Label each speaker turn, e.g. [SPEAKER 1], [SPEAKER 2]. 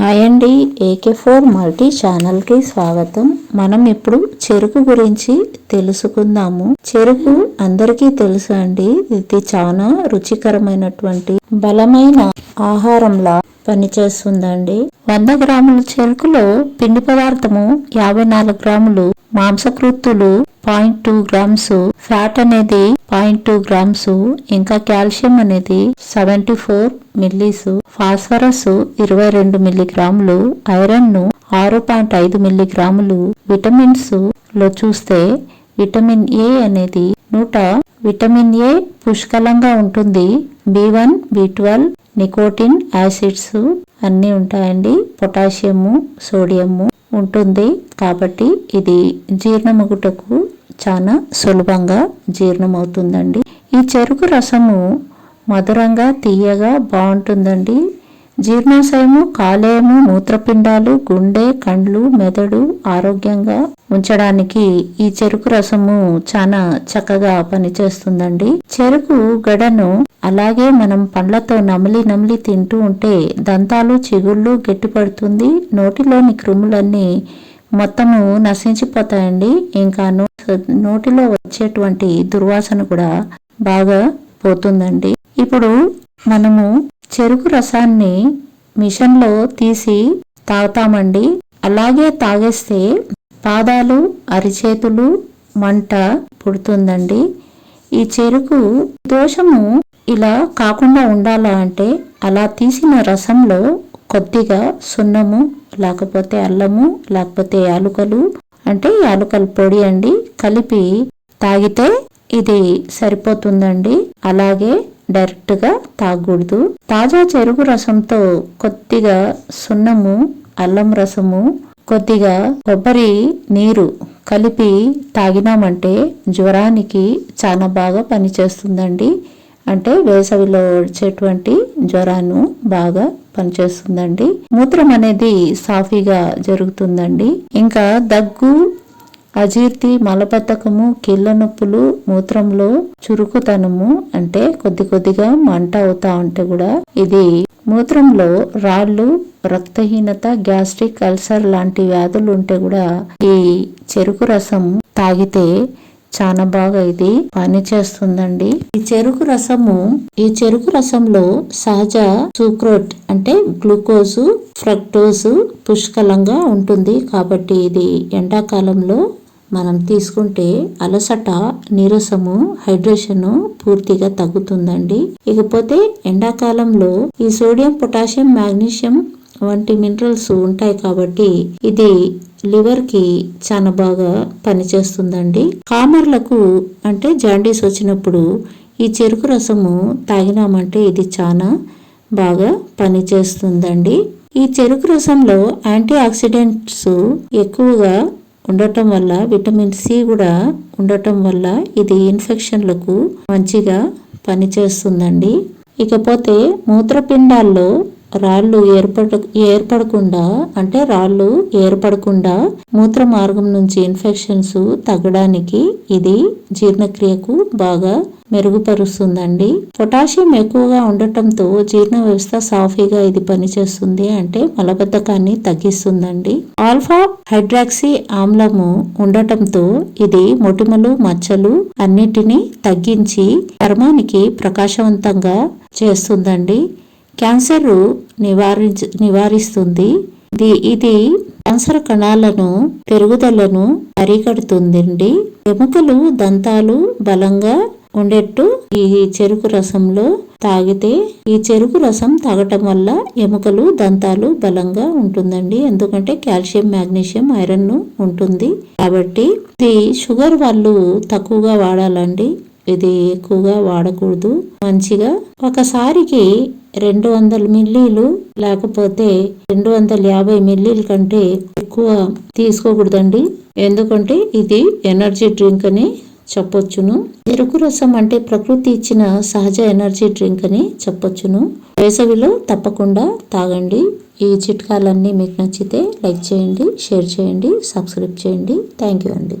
[SPEAKER 1] Hi అండి AK four multi ఛానల్కి స్వాగతం. మనం ఇప్పుడు చెరుకు గురించి తెలుసుకుందాము. చెరుకు అందరికీ తెలుసు అండి? ఇది చాలా రుచికరమైనటువంటి బలమైన ఆహారంలా పనిచేస్తుందండి. వంద గ్రాముల చెరుకులో పిండి పదార్థము యాభై నాలుగు గ్రాములు మాంసకృత్తులు పాయింట్ టూ గ్రామ్స్ ఫ్యాట్ అనేది పాయింట్ టూ గ్రామ్స్ ఇంకా కాల్షియం అనేది సెవెంటీ ఫోర్ మిల్లీస్. ఫాస్ఫరస్ ఇరవై రెండు మిల్లీగ్రాములు. ఐరన్ను ఆరు పాయింట్ ఐదు మిల్లీగ్రాములు. విటమిన్స్లో చూస్తే విటమిన్ ఏ అనేది నూట విటమిన్ ఏ పుష్కలంగా ఉంటుంది. B one B twelve nicotine acids అన్నీ ఉంటాయండి. పొటాషియము సోడియము ఉంటుంది. కాబట్టి ఇది జీర్ణమగుటకు చాలా సులభంగా జీర్ణమవుతుందండి. ఈ చెరుకు రసము మధురంగా తీయగా బాగుంటుందండి. జీర్ణాశయము కాలేయము మూత్రపిండాలు గుండె కండ్లు మెదడు ఆరోగ్యంగా ఉంచడానికి ఈ చెరుకు రసము చాలా చక్కగా పనిచేస్తుందండి. చెరుకు గడను అలాగే మనం పండ్లతో నమిలి నమిలి తింటూ ఉంటే దంతాలు చిగుళ్ళు గట్టిపడుతుంది. నోటిలోని క్రిములన్నీ మొత్తము నశించిపోతాయండి. ఇంకా నోటిలో వచ్చేటువంటి దుర్వాసన కూడా బాగా పోతుందండి. ఇప్పుడు మనము చెరుకు రసాన్ని మిషన్లో తీసి తాగుతామండి. అలాగే తాగేస్తే పాదాలు అరిచేతులు మంట పుడుతుందండి. ఈ చెరుకు దోషము ఇలా కాకుండా ఉండాలా అంటే అలా తీసిన రసంలో కొద్దిగా సున్నము లేకపోతే అల్లము లేకపోతే యాలుకలు అంటే యాలుకల పొడి అండి కలిపి తాగితే ఇది సరిపోతుందండి. అలాగే డైరెక్ట్గా తాగకూడదు. తాజా చెరుకు రసంతో కొద్దిగా సున్నము అల్లం రసము కొద్దిగా కొబ్బరి నీరు కలిపి తాగినామంటే జ్వరానికి చాలా బాగా పనిచేస్తుందండి. అంటే వేసవిలో వచ్చేటువంటి జ్వరాన్ని బాగా పనిచేస్తుందండి. మూత్రం అనేది సాఫీగా జరుగుతుందండి. ఇంకా దగ్గు అజీర్తి మలబద్ధకము కీళ్ళ నొప్పులు మూత్రంలో చురుకుతనము అంటే కొద్ది కొద్దిగా మంట అవుతా ఉంటే కూడా ఇది మూత్రంలో రాళ్ళు రక్తహీనత గ్యాస్ట్రిక్ అల్సర్ లాంటి వ్యాధులు ఉంటే కూడా ఈ చెరుకు రసం తాగితే చాలా బాగా ఇది పని చేస్తుందండి. ఈ చెరుకు రసము ఈ చెరుకు రసంలో సహజ సూక్రోట్ అంటే గ్లూకోజు ఫ్రక్టోజ్ పుష్కలంగా ఉంటుంది. కాబట్టి ఇది ఎండాకాలంలో మనం తీసుకుంటే అలసట నీరసము హైడ్రేషన్ పూర్తిగా తగ్గుతుందండి. ఇకపోతే ఎండాకాలంలో ఈ సోడియం పొటాషియం మాగ్నీషియం వంటి మినరల్స్ ఉంటాయి కాబట్టి ఇది లివర్కి చాలా బాగా పనిచేస్తుందండి. కామర్లకు అంటే జాండీస్ వచ్చినప్పుడు ఈ చెరుకు రసము తాగినామంటే ఇది చాలా బాగా పనిచేస్తుందండి. ఈ చెరుకు రసంలో యాంటీ ఆక్సిడెంట్స్ ఎక్కువగా ఉండటం వల్ల విటమిన్ సి కూడా ఉండటం వల్ల ఇది ఇన్ఫెక్షన్లకు మంచిగా పనిచేస్తుందండి. ఇకపోతే మూత్రపిండాల్లో రాళ్ళు ఏర్పడ ఏర్పడకుండా అంటే రాళ్ళు ఏర్పడకుండా మూత్ర మార్గం నుంచి ఇన్ఫెక్షన్స్ తగ్గడానికి ఇది జీర్ణక్రియకు బాగా మెరుగుపరుస్తుందండి. పొటాషియం ఎక్కువగా ఉండటంతో జీర్ణ వ్యవస్థ సాఫీగా ఇది పనిచేస్తుంది అంటే మలబద్ధకాన్ని తగ్గిస్తుందండి. ఆల్ఫా హైడ్రాక్సీ ఆమ్లము ఉండటంతో ఇది మొటిమలు మచ్చలు అన్నిటినీ తగ్గించి చర్మానికి ప్రకాశవంతంగా చేస్తుందండి. క్యాన్సర్ నివారించ నివారిస్తుంది. ఇది ఇది క్యాన్సర్ కణాలను పెరుగుదలను అరికడుతుందండి. ఎముకలు దంతాలు బలంగా ఉండేట్టు ఈ చెరుకు రసంలో తాగితే ఈ చెరుకు రసం తాగటం వల్ల ఎముకలు దంతాలు బలంగా ఉంటుందండి. ఎందుకంటే కాల్షియం మాగ్నీషియం ఐరన్ ఉంటుంది. కాబట్టి ఇది షుగర్ వాళ్ళు తక్కువగా వాడాలండి. ఇది ఎక్కువగా వాడకూడదు. మంచిగా ఒకసారికి రెండు వందల మిల్లీలు లేకపోతే రెండు వందల యాభై మిల్లీల కంటే ఎక్కువ తీసుకోకూడదండి. ఎందుకంటే ఇది ఎనర్జీ డ్రింక్ అని చెప్పొచ్చును. ఎరుకు రసం అంటే ప్రకృతి ఇచ్చిన సహజ ఎనర్జీ డ్రింక్ అని చెప్పొచ్చును. వేసవిలో తప్పకుండా తాగండి. ఈ చిట్కాలన్నీ మీకు నచ్చితే లైక్ చేయండి షేర్ చేయండి సబ్స్క్రైబ్ చేయండి. థ్యాంక్ యూ అండి.